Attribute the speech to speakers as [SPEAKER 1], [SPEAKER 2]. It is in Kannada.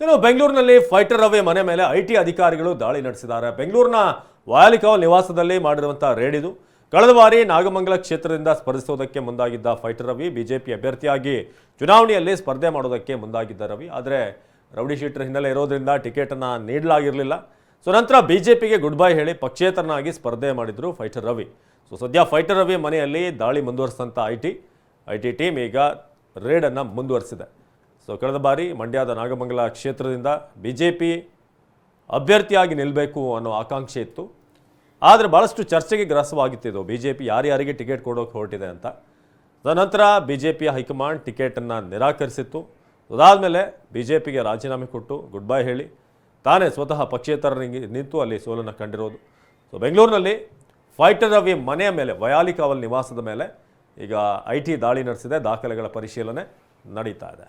[SPEAKER 1] ಇನ್ನು ಬೆಂಗಳೂರಿನಲ್ಲಿ ಫೈಟರ್ ರವಿ ಮನೆ ಮೇಲೆ ಐ ಟಿ ಅಧಿಕಾರಿಗಳು ದಾಳಿ ನಡೆಸಿದ್ದಾರೆ. ಬೆಂಗಳೂರಿನ ವಾಯಲಿಕಾವ್ ನಿವಾಸದಲ್ಲಿ ಮಾಡಿರುವಂಥ ರೇಡ್ ಇದು. ಕಳೆದ ಬಾರಿ ನಾಗಮಂಗಲ ಕ್ಷೇತ್ರದಿಂದ ಸ್ಪರ್ಧಿಸೋದಕ್ಕೆ ಮುಂದಾಗಿದ್ದ ಫೈಟರ್ ರವಿ ಬಿಜೆಪಿ ಅಭ್ಯರ್ಥಿಯಾಗಿ ಚುನಾವಣೆಯಲ್ಲಿ ಸ್ಪರ್ಧೆ ಮಾಡೋದಕ್ಕೆ ಮುಂದಾಗಿದ್ದ ರವಿ. ಆದರೆ ರೌಡಿ ಶೀಟರ್ ಹಿನ್ನೆಲೆ ಇರೋದ್ರಿಂದ ಟಿಕೆಟನ್ನು ನೀಡಲಾಗಿರಲಿಲ್ಲ. ಸೊ ನಂತರ ಬಿಜೆಪಿಗೆ ಗುಡ್ ಬೈ ಹೇಳಿ ಪಕ್ಷೇತರನಾಗಿ ಸ್ಪರ್ಧೆ ಮಾಡಿದ್ರು ಫೈಟರ್ ರವಿ. ಸೊ ಸದ್ಯ ಫೈಟರ್ ರವಿ ಮನೆಯಲ್ಲಿ ದಾಳಿ ಮುಂದುವರಿಸಿದಂಥ I T I T team ಈಗ ರೇಡನ್ನು ಮುಂದುವರಿಸಿದೆ. ಸೊ ಕಳೆದ ಬಾರಿ ಮಂಡ್ಯದ ನಾಗಮಂಗಲ ಕ್ಷೇತ್ರದಿಂದ ಬಿ ಜೆ ಪಿ ಅಭ್ಯರ್ಥಿಯಾಗಿ ನಿಲ್ಲಬೇಕು ಅನ್ನೋ ಆಕಾಂಕ್ಷೆ ಇತ್ತು. ಆದರೆ ಭಾಳಷ್ಟು ಚರ್ಚೆಗೆ ಗ್ರಾಸವಾಗಿತ್ತಿದ್ದು ಬಿ ಜೆ ಪಿ ಯಾರ್ಯಾರಿಗೆ ಟಿಕೆಟ್ ಕೊಡೋಕೆ ಹೊರಟಿದೆ ಅಂತ. ತದನಂತರ ಬಿ ಜೆ ಪಿಯ ಹೈಕಮಾಂಡ್ ಟಿಕೆಟನ್ನು ನಿರಾಕರಿಸಿತ್ತು. ಅದಾದಮೇಲೆ ಬಿ ಜೆ ಪಿಗೆ ರಾಜೀನಾಮೆ ಕೊಟ್ಟು ಗುಡ್ ಬೈ ಹೇಳಿ ತಾನೇ ಸ್ವತಃ ಪಕ್ಷೇತರರಿಗೆ ನಿಂತು ಅಲ್ಲಿ ಸೋಲನ್ನು ಕಂಡಿರೋದು. ಸೊ ಬೆಂಗಳೂರಿನಲ್ಲಿ ಫೈಟರ್ ರವಿ ಮನೆಯ ಮೇಲೆ ವಯಾಲಿಕಾವಲ್ ನಿವಾಸದ ಮೇಲೆ ಈಗ ಐ ಟಿ ದಾಳಿ ನಡೆಸಿದೆ. ದಾಖಲೆಗಳ ಪರಿಶೀಲನೆ ನಡೀತಾ ಇದೆ.